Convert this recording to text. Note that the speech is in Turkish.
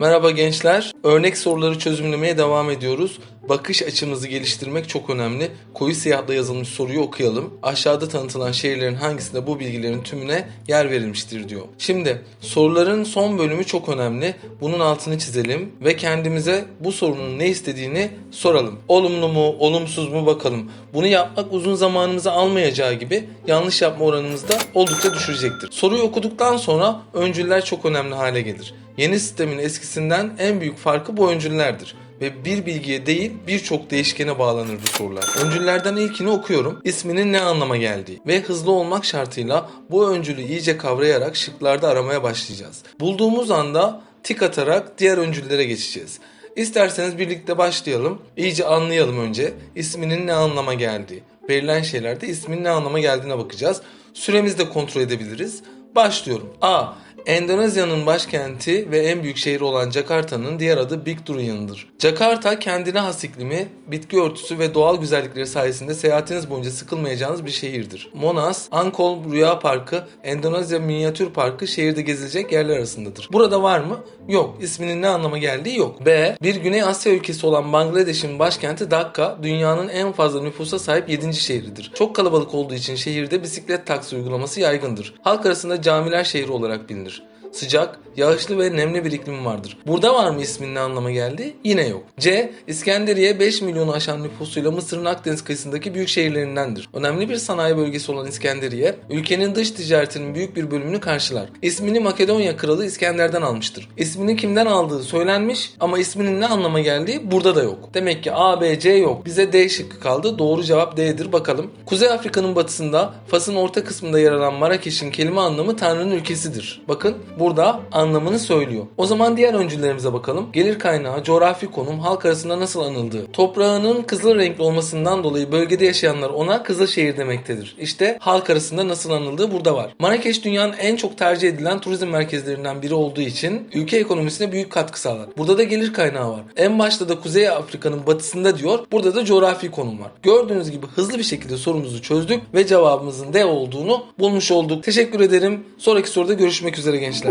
Merhaba gençler. Örnek soruları çözümlemeye devam ediyoruz. Bakış açımızı geliştirmek çok önemli. Koyu siyahla yazılmış soruyu okuyalım. Aşağıda tanıtılan şehirlerin hangisinde bu bilgilerin tümüne yer verilmiştir diyor. Şimdi soruların son bölümü çok önemli. Bunun altını çizelim ve kendimize bu sorunun ne istediğini soralım. Olumlu mu, olumsuz mu bakalım. Bunu yapmak uzun zamanımızı almayacağı gibi yanlış yapma oranımızı da oldukça düşürecektir. Soruyu okuduktan sonra öncüller çok önemli hale gelir. Yeni sistemin eskisinden en büyük farkı bu öncüllerdir ve bir bilgiye değil birçok değişkene bağlanır bu sorular. Öncüllerden ilkini okuyorum. İsminin ne anlama geldiği ve hızlı olmak şartıyla bu öncülü iyice kavrayarak şıklarda aramaya başlayacağız. Bulduğumuz anda tik atarak diğer öncüllere geçeceğiz. İsterseniz birlikte başlayalım. İyice anlayalım önce isminin ne anlama geldiği. Verilen şeylerde ismin ne anlama geldiğine bakacağız. Süremizi de kontrol edebiliriz. Başlıyorum. A. Endonezya'nın başkenti ve en büyük şehri olan Jakarta'nın diğer adı Big Durian'dır. Jakarta kendine has iklimi, bitki örtüsü ve doğal güzellikleri sayesinde seyahatiniz boyunca sıkılmayacağınız bir şehirdir. Monas, Angkor Rüya Parkı, Endonezya Minyatür Parkı şehirde gezilecek yerler arasındadır. Burada var mı? Yok. İsminin ne anlama geldiği yok. B. Bir Güney Asya ülkesi olan Bangladeş'in başkenti Dhaka, dünyanın en fazla nüfusa sahip 7. şehridir. Çok kalabalık olduğu için şehirde bisiklet taksi uygulaması yaygındır. Halk arasında camiler şehri olarak bilinir. olabilir. Sıcak, yağışlı ve nemli bir iklimi vardır. Burada var mı isminin ne anlama geldi? Yine yok. C. İskenderiye 5 milyonu aşan nüfusuyla Mısır'ın Akdeniz kıyısındaki büyük şehirlerindendir. Önemli bir sanayi bölgesi olan İskenderiye, ülkenin dış ticaretinin büyük bir bölümünü karşılar. İsmini Makedonya kralı İskender'den almıştır. İsmini kimden aldığı söylenmiş ama isminin ne anlama geldiği burada da yok. Demek ki A, B, C yok. Bize D şıkkı kaldı. Doğru cevap D'dir bakalım. Kuzey Afrika'nın batısında, Fas'ın orta kısmında yer alan Marrakeş'in kelime anlamı Tanrı'nın ülkesidir. Bakın burada anlamını söylüyor. O zaman diğer öncüllerimize bakalım. Gelir kaynağı, coğrafi konum, halk arasında nasıl anıldığı. Toprağının kızıl renkli olmasından dolayı bölgede yaşayanlar ona Kızılşehir demektedir. İşte halk arasında nasıl anıldığı burada var. Marrakeş dünyanın en çok tercih edilen turizm merkezlerinden biri olduğu için ülke ekonomisine büyük katkı sağlar. Burada da gelir kaynağı var. En başta da Kuzey Afrika'nın batısında diyor. Burada da coğrafi konum var. Gördüğünüz gibi hızlı bir şekilde sorumuzu çözdük ve cevabımızın D olduğunu bulmuş olduk. Teşekkür ederim. Sonraki soruda görüşmek üzere gençler.